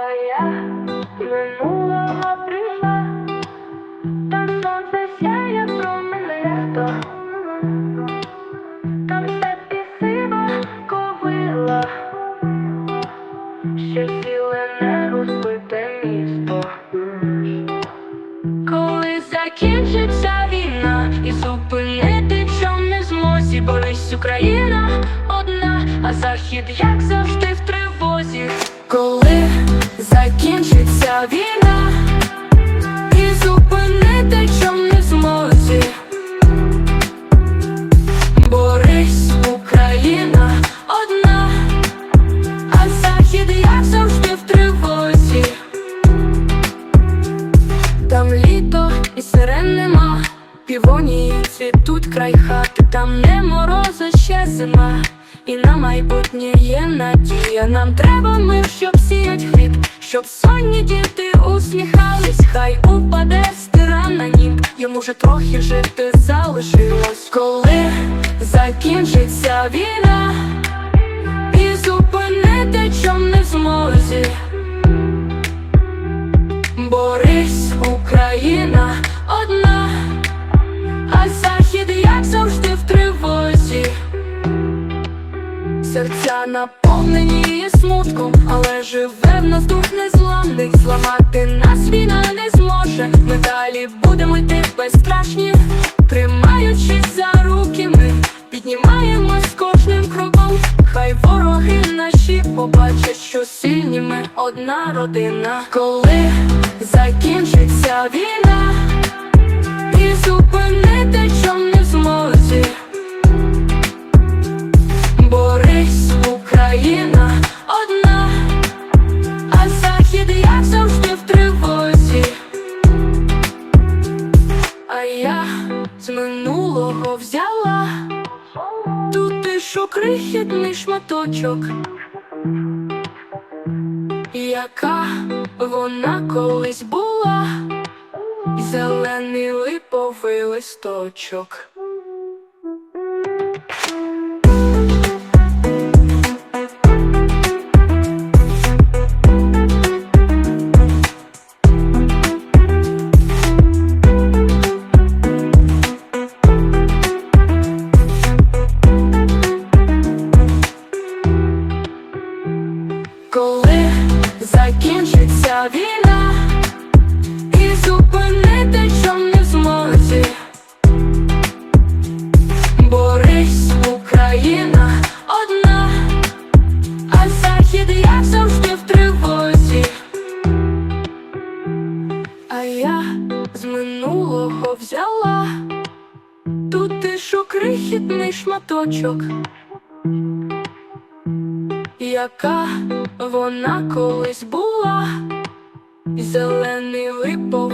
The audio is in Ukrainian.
А я минулого прийшла, там сонце сяє промене літо, там степі сива ковила, ще ціле не розбите місто. Коли закінчиться війна і зупинити чом не змозі, борись Україна одна, а захід, як завжди, в тривозі. Коли закінчиться війна і зупинити чом не змозі. Борись, Україна одна, а захід, як завжди, в тривозі. Там літо і сирен нема, півонії цвітуть край хати, там не мороза, ще зима, і на майбутнє є надія. Нам треба мир, щоб сіять хліб, щоб сонні діти усміхались, хай упаде стира на нім, йому вже трохи жити залишилось, коли закінчиться війна, і зупинити чом не в змозі. Борись, Україна наповнені смутком, але живе в нас дух незламний. Зламати нас війна не зможе. Ми далі будемо йти безстрашні, тримаючись за руки, ми піднімаємо з кожним кроком. Хай вороги наші побачать, що сильні ми одна родина. Коли закінчиться війна, як завжди, в тривозі. А я з минулого взяла тут тишу крихітний шматочок, яка вона колись була, зелений липовий листочок. Закінчиться війна і зупинити чом не змозі. Борись, Україна одна, а захід, як завжди, в тривозі. А я з минулого взяла тут тишу крихітний шматочок яка вона колись була, зелений листочок.